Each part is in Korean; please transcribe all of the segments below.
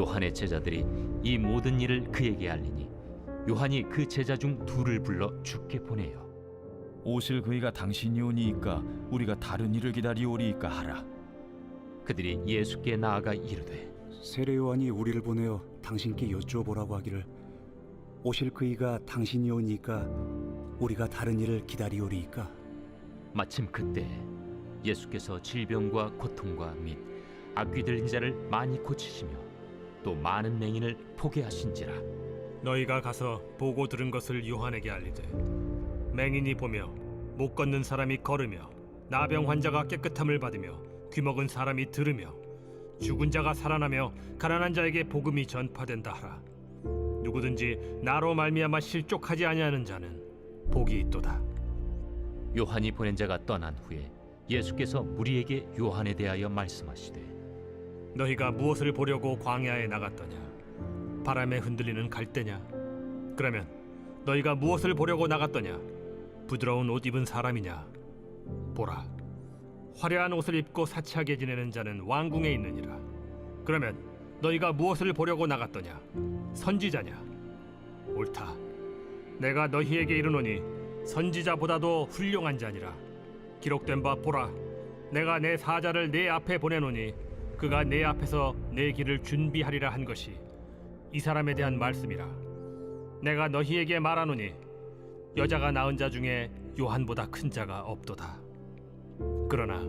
요한의 제자들이 이 모든 일을 그에게 알리니 요한이 그 제자 중 둘을 불러 죽게 보내요. 오실 그이가 당신이 오니이까 우리가 다른 일을 기다리오리이까 하라. 그들이 예수께 나아가 이르되 세례 요한이 우리를 보내어 당신께 여쭈어보라고 하기를 오실 그이가 당신이 오니까 우리가 다른 일을 기다리오리이까 마침 그때 예수께서 질병과 고통과 및 악귀 들린 자를 많이 고치시며 또 많은 맹인을 포게 하신지라. 너희가 가서 보고 들은 것을 요한에게 알리되 맹인이 보며 못 걷는 사람이 걸으며 나병 환자가 깨끗함을 받으며 귀먹은 사람이 들으며 죽은 자가 살아나며 가난한 자에게 복음이 전파된다 하라. 누구든지 나로 말미암아 실족하지 아니하는 자는 복이 있도다. 요한이 보낸 자가 떠난 후에 예수께서 무리에게 요한에 대하여 말씀하시되 너희가 무엇을 보려고 광야에 나갔더냐? 바람에 흔들리는 갈대냐? 그러면 너희가 무엇을 보려고 나갔더냐? 부드러운 옷 입은 사람이냐? 보라 화려한 옷을 입고 사치하게 지내는 자는 왕궁에 있느니라. 그러면 너희가 무엇을 보려고 나갔더냐? 선지자냐? 옳다. 내가 너희에게 이르노니 선지자보다도 훌륭한 자니라. 기록된 바 보라 내가 내 사자를 내 앞에 보내노니 그가 내 앞에서 내 길을 준비하리라 한 것이 이 사람에 대한 말씀이라. 내가 너희에게 말하노니 여자가 낳은 자 중에 요한보다 큰 자가 없도다. 그러나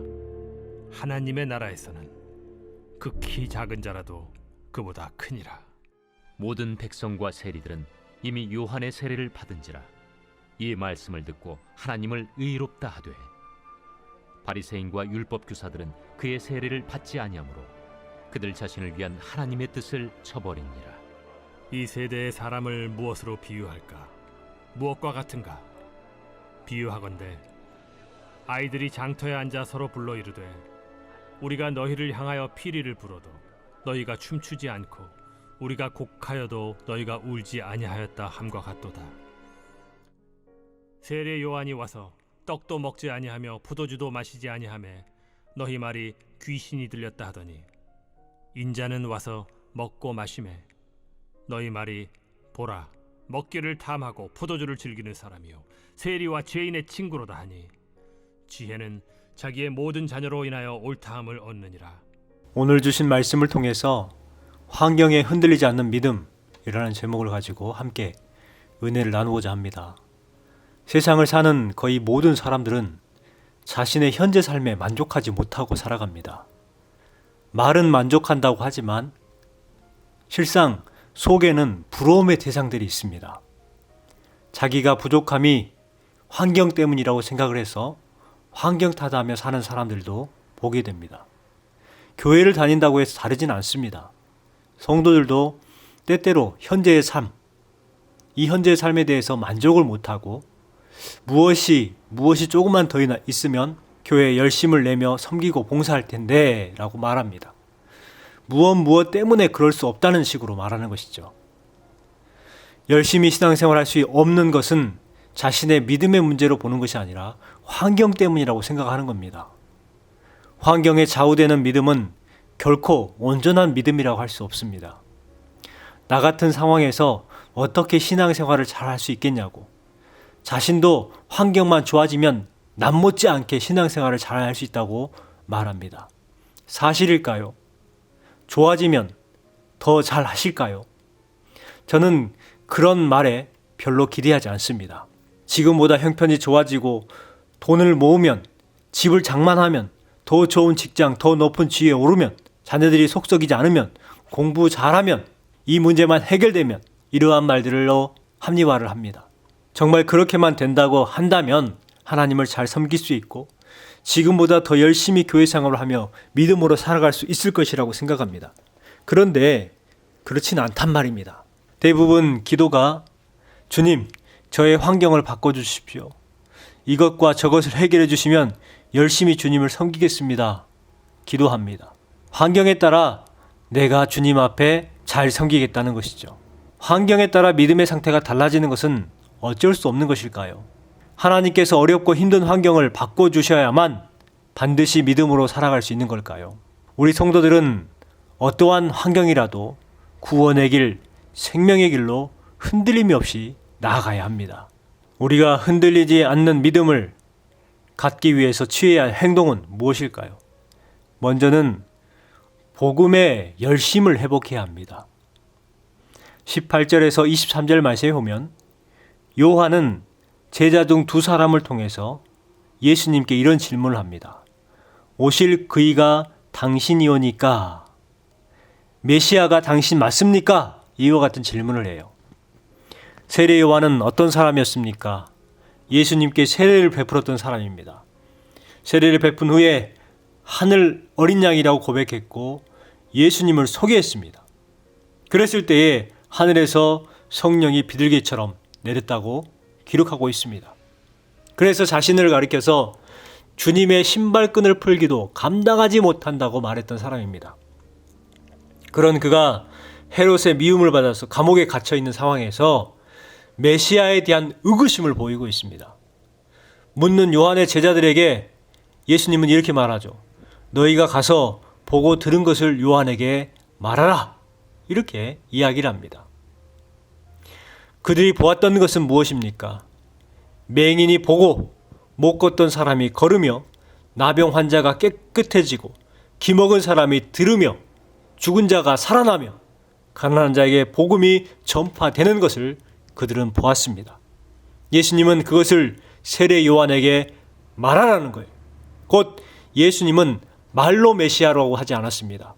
하나님의 나라에서는 극히 작은 자라도 그보다 크니라. 모든 백성과 세리들은 이미 요한의 세례를 받은지라. 이 말씀을 듣고 하나님을 의롭다 하되 바리새인과 율법 교사들은 그의 세례를 받지 아니하므로 그들 자신을 위한 하나님의 뜻을 쳐버리니라. 이 세대의 사람을 무엇으로 비유할까? 무엇과 같은가? 비유하건대 아이들이 장터에 앉아 서로 불러 이르되 우리가 너희를 향하여 피리를 불어도 너희가 춤추지 않고 우리가 곡하여도 너희가 울지 아니하였다 함과 같도다. 세례 요한이 와서 떡도 먹지 아니하며 포도주도 마시지 아니하매 너희 말이 귀신이 들렸다 하더니 인자는 와서 먹고 마시매 너희 말이 보라 먹기를 탐하고 포도주를 즐기는 사람이요 세리와 죄인의 친구로다 하니 지혜는 자기의 모든 자녀로 인하여 옳다함을 얻느니라 오늘 주신 말씀을 통해서 환경에 흔들리지 않는 믿음이라는 제목을 가지고 함께 은혜를 나누고자 합니다. 세상을 사는 거의 모든 사람들은 자신의 현재 삶에 만족하지 못하고 살아갑니다. 말은 만족한다고 하지만 실상 속에는 부러움의 대상들이 있습니다. 자기가 부족함이 환경 때문이라고 생각을 해서 환경 탓하며 사는 사람들도 보게 됩니다. 교회를 다닌다고 해서 다르진 않습니다. 성도들도 때때로 현재의 삶, 이 현재의 삶에 대해서 만족을 못하고 무엇이, 무엇이 조금만 더 있으면 교회에 열심을 내며 섬기고 봉사할 텐데 라고 말합니다. 무엇 무엇 때문에 그럴 수 없다는 식으로 말하는 것이죠. 열심히 신앙생활 할 수 없는 것은 자신의 믿음의 문제로 보는 것이 아니라 환경 때문이라고 생각하는 겁니다. 환경에 좌우되는 믿음은 결코 온전한 믿음이라고 할 수 없습니다. 나 같은 상황에서 어떻게 신앙생활을 잘 할 수 있겠냐고. 자신도 환경만 좋아지면 남 못지않게 신앙생활을 잘 할 수 있다고 말합니다. 사실일까요? 좋아지면 더 잘 하실까요? 저는 그런 말에 별로 기대하지 않습니다. 지금보다 형편이 좋아지고 돈을 모으면 집을 장만하면 더 좋은 직장, 더 높은 지위에 오르면 자녀들이 속썩이지 않으면 공부 잘하면 이 문제만 해결되면 이러한 말들로 합리화를 합니다. 정말 그렇게만 된다고 한다면 하나님을 잘 섬길 수 있고 지금보다 더 열심히 교회 생활을 하며 믿음으로 살아갈 수 있을 것이라고 생각합니다. 그런데 그렇진 않단 말입니다. 대부분 기도가 주님, 저의 환경을 바꿔주십시오. 이것과 저것을 해결해 주시면 열심히 주님을 섬기겠습니다. 기도합니다. 환경에 따라 내가 주님 앞에 잘 섬기겠다는 것이죠. 환경에 따라 믿음의 상태가 달라지는 것은 어쩔 수 없는 것일까요? 하나님께서 어렵고 힘든 환경을 바꿔주셔야만 반드시 믿음으로 살아갈 수 있는 걸까요? 우리 성도들은 어떠한 환경이라도 구원의 길, 생명의 길로 흔들림이 없이 나아가야 합니다. 우리가 흔들리지 않는 믿음을 갖기 위해서 취해야 할 행동은 무엇일까요? 먼저는 복음의 열심을 회복해야 합니다. 18절에서 23절 말씀에 보면 요한은 제자 중 두 사람을 통해서 예수님께 이런 질문을 합니다. 오실 그이가 당신이오니까 메시아가 당신 맞습니까? 이와 같은 질문을 해요. 세례 요한은 어떤 사람이었습니까? 예수님께 세례를 베풀었던 사람입니다. 세례를 베푼 후에 하늘 어린 양이라고 고백했고 예수님을 소개했습니다. 그랬을 때에 하늘에서 성령이 비둘기처럼 내렸다고 기록하고 있습니다. 그래서 자신을 가리켜서 주님의 신발끈을 풀기도 감당하지 못한다고 말했던 사람입니다. 그런 그가 헤롯의 미움을 받아서 감옥에 갇혀 있는 상황에서 메시아에 대한 의구심을 보이고 있습니다. 묻는 요한의 제자들에게 예수님은 이렇게 말하죠. 너희가 가서 보고 들은 것을 요한에게 말하라. 이렇게 이야기를 합니다. 그들이 보았던 것은 무엇입니까? 맹인이 보고 못 걷던 사람이 걸으며 나병 환자가 깨끗해지고 기먹은 사람이 들으며 죽은 자가 살아나며 가난한 자에게 복음이 전파되는 것을 그들은 보았습니다. 예수님은 그것을 세례 요한에게 말하라는 거예요. 곧 예수님은 말로 메시아라고 하지 않았습니다.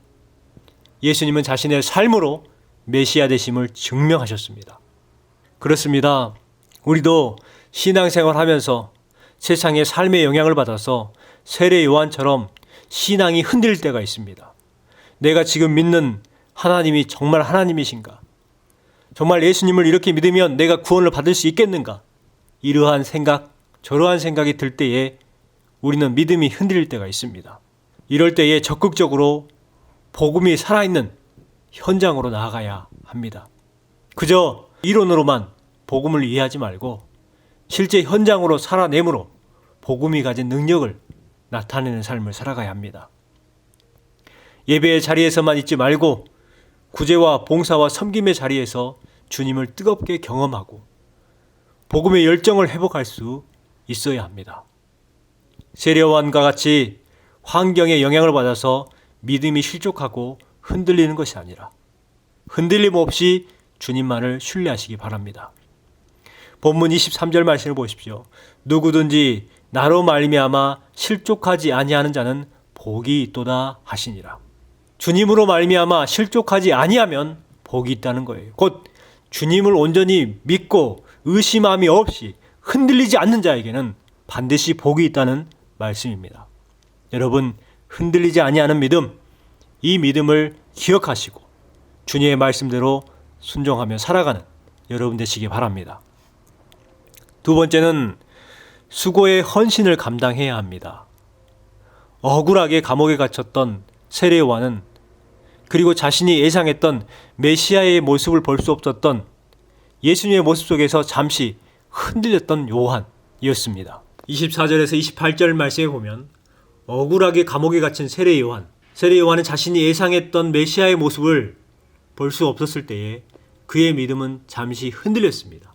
예수님은 자신의 삶으로 메시아 되심을 증명하셨습니다. 그렇습니다. 우리도 신앙생활 하면서 세상의 삶의 영향을 받아서 세례 요한처럼 신앙이 흔들릴 때가 있습니다. 내가 지금 믿는 하나님이 정말 하나님이신가? 정말 예수님을 이렇게 믿으면 내가 구원을 받을 수 있겠는가? 이러한 생각, 저러한 생각이 들 때에 우리는 믿음이 흔들릴 때가 있습니다. 이럴 때에 적극적으로 복음이 살아있는 현장으로 나아가야 합니다. 그저 이론으로만 복음을 이해하지 말고 실제 현장으로 살아내므로 복음이 가진 능력을 나타내는 삶을 살아가야 합니다. 예배의 자리에서만 있지 말고 구제와 봉사와 섬김의 자리에서 주님을 뜨겁게 경험하고 복음의 열정을 회복할 수 있어야 합니다. 세례요한과 같이 환경의 영향을 받아서 믿음이 실족하고 흔들리는 것이 아니라 흔들림 없이 주님만을 신뢰하시기 바랍니다. 본문 23절 말씀을 보십시오. 누구든지 나로 말미암아 실족하지 아니하는 자는 복이 있도다 하시니라. 주님으로 말미암아 실족하지 아니하면 복이 있다는 거예요. 곧 주님을 온전히 믿고 의심함이 없이 흔들리지 않는 자에게는 반드시 복이 있다는 말씀입니다. 여러분 흔들리지 아니하는 믿음 이 믿음을 기억하시고 주님의 말씀대로 순종하며 살아가는 여러분 되시기 바랍니다. 두 번째는 수고의 헌신을 감당해야 합니다. 억울하게 감옥에 갇혔던 세례요한은 그리고 자신이 예상했던 메시아의 모습을 볼 수 없었던 예수님의 모습 속에서 잠시 흔들렸던 요한이었습니다. 24절에서 28절 말씀에 보면 억울하게 감옥에 갇힌 세례 요한. 세례 요한은 자신이 예상했던 메시아의 모습을 볼 수 없었을 때에 그의 믿음은 잠시 흔들렸습니다.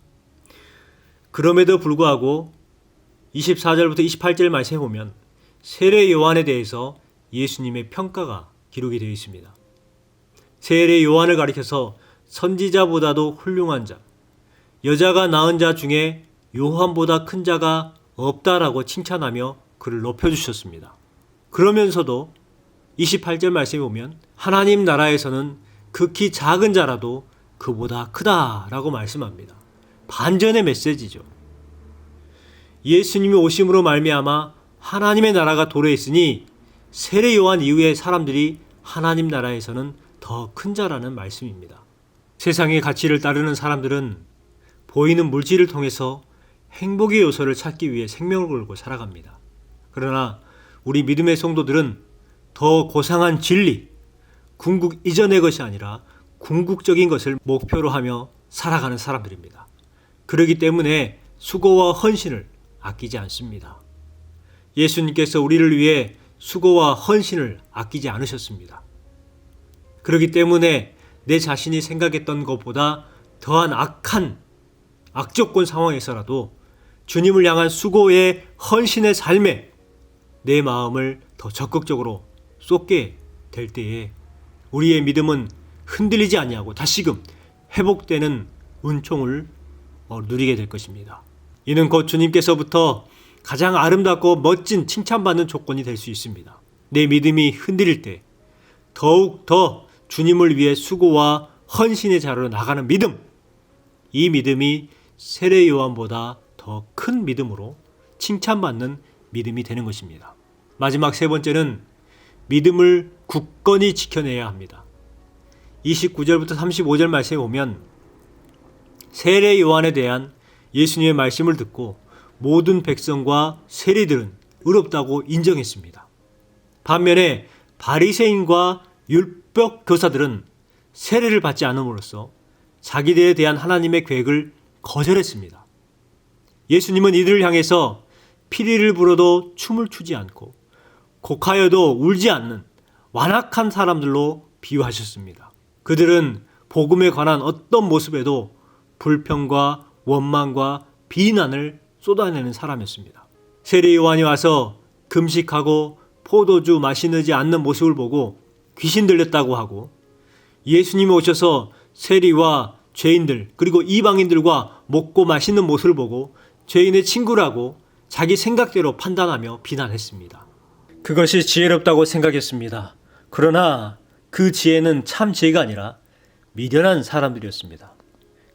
그럼에도 불구하고 24절부터 28절 말씀에 보면 세례 요한에 대해서 예수님의 평가가 기록이 되어 있습니다. 세례 요한을 가리켜서 선지자보다도 훌륭한 자, 여자가 낳은 자 중에 요한보다 큰 자가 없다라고 칭찬하며 그를 높여주셨습니다. 그러면서도 28절 말씀에 보면 하나님 나라에서는 극히 작은 자라도 그보다 크다라고 말씀합니다. 반전의 메시지죠. 예수님이 오심으로 말미암아 하나님의 나라가 도래했으니 세례 요한 이후의 사람들이 하나님 나라에서는 더 큰 자라는 말씀입니다. 세상의 가치를 따르는 사람들은 보이는 물질을 통해서 행복의 요소를 찾기 위해 생명을 걸고 살아갑니다. 그러나 우리 믿음의 성도들은 더 고상한 진리, 궁극 이전의 것이 아니라 궁극적인 것을 목표로 하며 살아가는 사람들입니다. 그러기 때문에 수고와 헌신을 아끼지 않습니다. 예수님께서 우리를 위해 수고와 헌신을 아끼지 않으셨습니다. 그렇기 때문에 내 자신이 생각했던 것보다 더한 악한 악조건 상황에서라도 주님을 향한 수고의 헌신의 삶에 내 마음을 더 적극적으로 쏟게 될 때에 우리의 믿음은 흔들리지 아니하고 다시금 회복되는 은총을 어, 누리게 될 것입니다. 이는 곧 주님께서부터 가장 아름답고 멋진 칭찬받는 조건이 될 수 있습니다. 내 믿음이 흔들릴 때 더욱 더 주님을 위해 수고와 헌신의 자로 나가는 믿음. 이 믿음이 세례 요한보다 더 큰 믿음으로 칭찬받는 믿음이 되는 것입니다. 마지막 세 번째는 믿음을 굳건히 지켜내야 합니다. 29절부터 35절 말씀에 보면 세례 요한에 대한 예수님의 말씀을 듣고 모든 백성과 세리들은 의롭다고 인정했습니다. 반면에 바리새인과 율법 교사들은 세례를 받지 않음으로써 자기들에 대한 하나님의 계획을 거절했습니다. 예수님은 이들을 향해서 피리를 불어도 춤을 추지 않고 곡하여도 울지 않는 완악한 사람들로 비유하셨습니다. 그들은 복음에 관한 어떤 모습에도 불평과 원망과 비난을 쏟아내는 사람이었습니다. 세례 요한이 와서 금식하고 포도주 마시지 않는 모습을 보고 귀신 들렸다고 하고 예수님이 오셔서 세리와 죄인들 그리고 이방인들과 먹고 마시는 모습을 보고 죄인의 친구라고 자기 생각대로 판단하며 비난했습니다. 그것이 지혜롭다고 생각했습니다. 그러나 그 지혜는 참 지혜가 아니라 미련한 사람들이었습니다.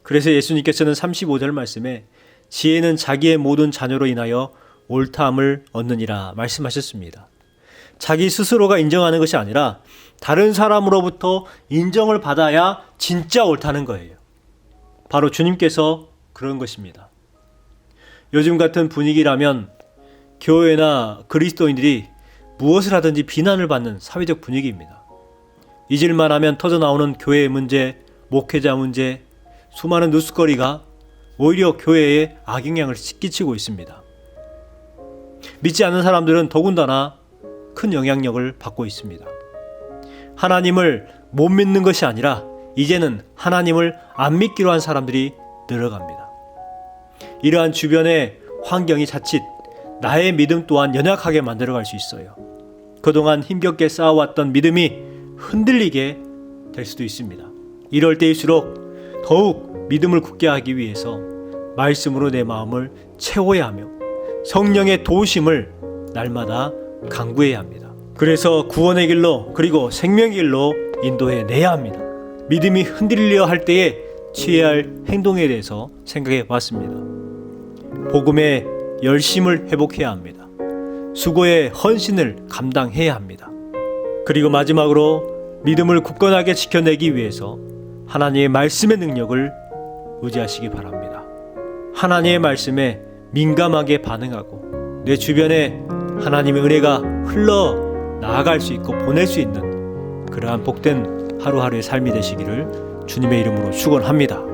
그래서 예수님께서는 35절 말씀에 지혜는 자기의 모든 자녀로 인하여 옳다함을 얻느니라 말씀하셨습니다. 자기 스스로가 인정하는 것이 아니라 다른 사람으로부터 인정을 받아야 진짜 옳다는 거예요. 바로 주님께서 그런 것입니다. 요즘 같은 분위기라면 교회나 그리스도인들이 무엇을 하든지 비난을 받는 사회적 분위기입니다. 잊을만 하면 터져나오는 교회의 문제, 목회자 문제, 수많은 뉴스거리가 오히려 교회에 악영향을 끼치고 있습니다. 믿지 않는 사람들은 더군다나 큰 영향력을 받고 있습니다. 하나님을 못 믿는 것이 아니라 이제는 하나님을 안 믿기로 한 사람들이 늘어갑니다. 이러한 주변의 환경이 자칫 나의 믿음 또한 연약하게 만들어갈 수 있어요. 그동안 힘겹게 쌓아왔던 믿음이 흔들리게 될 수도 있습니다. 이럴 때일수록 더욱 믿음을 굳게 하기 위해서 말씀으로 내 마음을 채워야 하며 성령의 도우심을 날마다 강구해야 합니다. 그래서 구원의 길로 그리고 생명의 길로 인도해 내야 합니다. 믿음이 흔들려 할 때에 취해야 할 행동에 대해서 생각해 봤습니다. 복음의 열심을 회복해야 합니다. 수고의 헌신을 감당해야 합니다. 그리고 마지막으로 믿음을 굳건하게 지켜내기 위해서 하나님의 말씀의 능력을 의지하시기 바랍니다. 하나님의 말씀에 민감하게 반응하고 내 주변에 하나님의 은혜가 흘러 나아갈 수 있고 보낼 수 있는 그러한 복된 하루하루의 삶이 되시기를 주님의 이름으로 축원합니다.